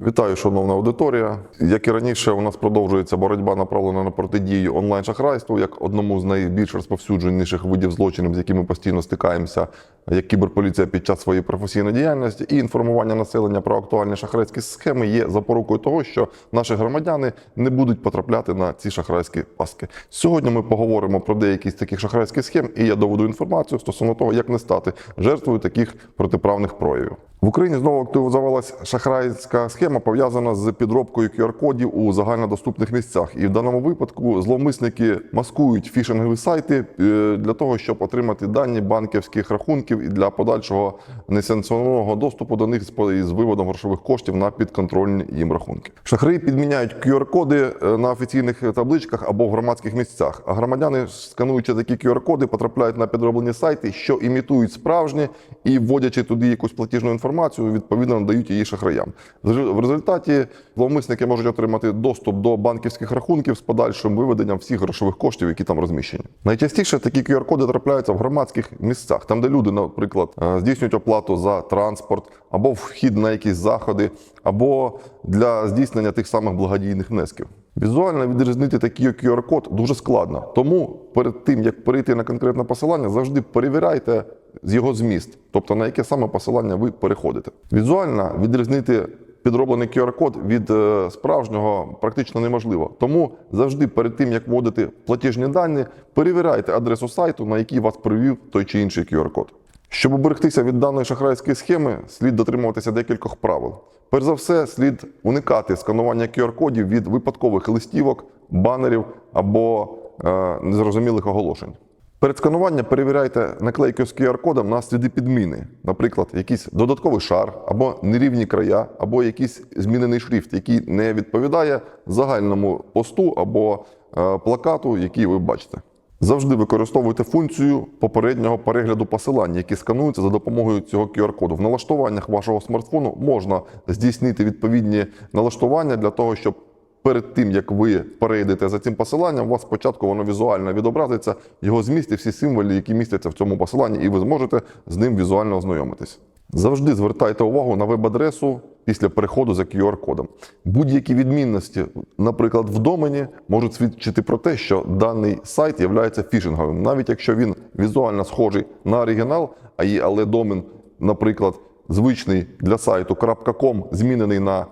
Вітаю, шановна аудиторія. Як і раніше, у нас продовжується боротьба направлена на протидію онлайн-шахрайству як одному з найбільш розповсюдженіших видів злочинів, з якими постійно стикаємося, як кіберполіція під час своєї професійної діяльності, і інформування населення про актуальні шахрайські схеми є запорукою того, що наші громадяни не будуть потрапляти на ці шахрайські пастки. Сьогодні ми поговоримо про деякі з таких шахрайських схем, і я доведу інформацію стосовно того, як не стати жертвою таких протиправних проявів. В Україні знову активізувалася шахрайська схема, пов'язана з підробкою QR-кодів у загальнодоступних місцях. І в даному випадку зловмисники маскують фішингові сайти е, для того, щоб отримати дані банківських рахунків і для подальшого несанкціонованого доступу до них з виводом грошових коштів на підконтрольні їм рахунки. Шахраї підміняють QR-коди е, на офіційних табличках або в громадських місцях. А громадяни, скануючи такі QR-коди, потрапляють на підроблені сайти, що імітують справжні, і вводячи туди якусь платіжну інформацію, відповідно надають її шахраям. В результаті зловмисники можуть отримати доступ до банківських рахунків з подальшим виведенням всіх грошових коштів, які там розміщені. Найчастіше такі QR-коди трапляються в громадських місцях, там, де люди, наприклад, е, здійснюють оплату за транспорт або вхід на якісь заходи, або для здійснення тих самих благодійних внесків. Візуально відрізнити такий QR-код дуже складно. Тому перед тим як перейти на конкретне посилання, завжди перевіряйте з його зміст, тобто на яке саме посилання ви переходите. Візуально відрізнити підроблений QR-код від е, справжнього практично неможливо. Тому завжди перед тим як вводити платіжні дані, перевіряйте адресу сайту, на який вас привів той чи інший QR-код. Щоб уберегтися від даної шахрайської схеми, слід дотримуватися декількох правил. Перш за все, слід уникати сканування QR-кодів від випадкових листівок, банерів або е, незрозумілих оголошень. Перед скануванням перевіряйте наклейки з QR-кодом на сліди підміни, наприклад, якийсь додатковий шар, або нерівні края, або якийсь змінений шрифт, який не відповідає загальному посту або е, плакату, який ви бачите. Завжди використовуйте функцію попереднього перегляду посилань, які скануються за допомогою цього QR-коду. В налаштуваннях вашого смартфону можна здійснити відповідні налаштування для того, щоб перед тим як ви перейдете за цим посиланням, у вас спочатку воно візуально відобразиться, його зміст і всі символи, які містяться в цьому посиланні, і ви зможете з ним візуально ознайомитись. Завжди звертайте увагу на веб-адресу після переходу за QR-кодом. Будь-які відмінності, наприклад, в домені, можуть свідчити про те, що даний сайт є фішинговим, навіть якщо він візуально схожий на оригінал, але домен, наприклад, звичний для сайту .com змінений на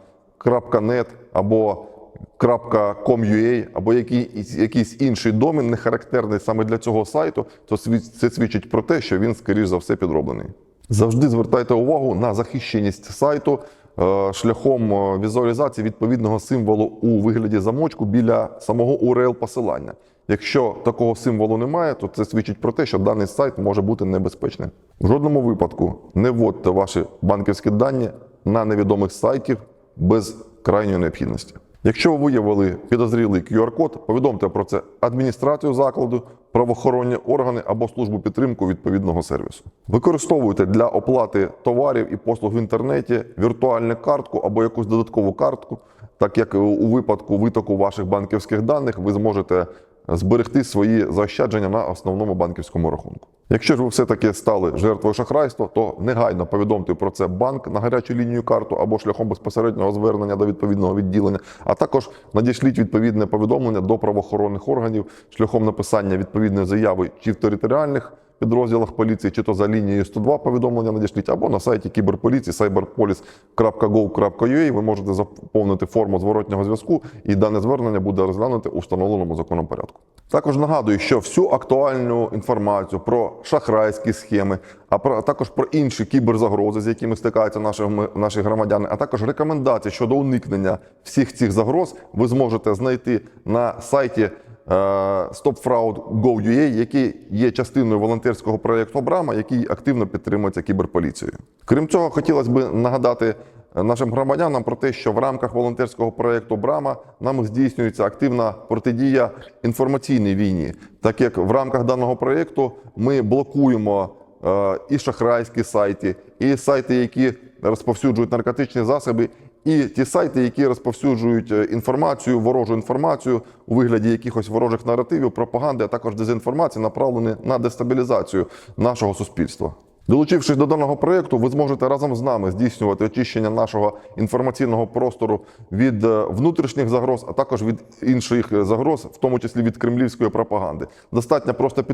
.net або .com.ua або якийсь, інший домен, не характерний саме для цього сайту, то це свідчить про те, що він, скоріш за все, підроблений. Завжди звертайте увагу на захищеність сайту е, шляхом е, візуалізації відповідного символу у вигляді замочку біля самого URL посилання. Якщо такого символу немає, то це свідчить про те, що даний сайт може бути небезпечним. В жодному випадку не вводьте ваші банківські дані на невідомих сайтів без крайньої необхідності. Якщо ви виявили підозрілий QR-код, повідомте про це адміністрацію закладу, правоохоронні органи або службу підтримку відповідного сервісу. Використовуйте для оплати товарів і послуг в інтернеті віртуальну картку або якусь додаткову картку, так як у випадку витоку ваших банківських даних ви зможете зберегти свої заощадження на основному банківському рахунку. Якщо ж ви все-таки стали жертвою шахрайства, то негайно повідомте про це банк на гарячу лінію карту або шляхом безпосереднього звернення до відповідного відділення, а також надішліть відповідне повідомлення до правоохоронних органів шляхом написання відповідної заяви чи в територіальних підрозділах поліції, чи то за лінією 102 повідомлення надішліть, або на сайті кіберполіції cyberpolice.gov.ua ви можете заповнити форму зворотнього зв'язку, і дане звернення буде розглянуте у встановленому законом порядку. Також нагадую, що всю актуальну інформацію про шахрайські схеми, а про також про інші кіберзагрози, з якими стикаються наші, наші громадяни, а також рекомендації щодо уникнення всіх цих загроз, ви зможете знайти на сайті е, stopfraud.gov.ua, який є частиною волонтерського проєкту Брама, який активно підтримується кіберполіцією. Крім цього, хотілося б нагадати нашим громадянам про те, що в рамках волонтерського проєкту Брама нами здійснюється активна протидія інформаційній війні, так як в рамках даного проєкту ми блокуємо е, і шахрайські сайти, і сайти, які розповсюджують наркотичні засоби, і ті сайти, які розповсюджують е, інформацію, ворожу інформацію у вигляді якихось ворожих наративів, пропаганди, а також дезінформації, направлені на дестабілізацію нашого суспільства. Долучившись до даного проєкту, ви зможете разом з нами здійснювати очищення нашого інформаційного простору від е, внутрішніх загроз, а також від інших е, загроз, в тому числі від кремлівської пропаганди. Достатньо просто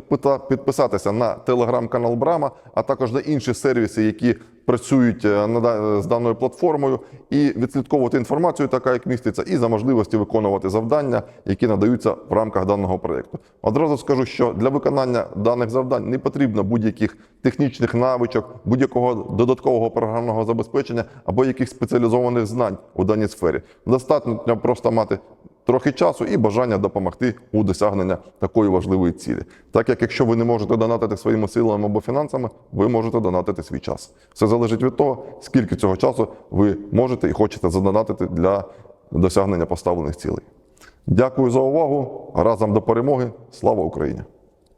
підписатися на телеграм-канал Брама, а також на інші сервіси, які працюють е, з даною платформою, і відслідковувати інформацію, така як міститься, і за можливості виконувати завдання, які надаються в рамках даного проєкту. Одразу скажу, що для виконання даних завдань не потрібно будь-яких технічних навичок, будь-якого додаткового програмного забезпечення або якихось спеціалізованих знань у даній сфері. Достатньо просто мати трохи часу і бажання допомогти у досягненні такої важливої цілі. Так як якщо ви не можете донатити своїми силами або фінансами, ви можете донатити свій час. Все залежить від того, скільки цього часу ви можете і хочете задонатити для досягнення поставлених цілей. Дякую за увагу. Разом до перемоги. Слава Україні!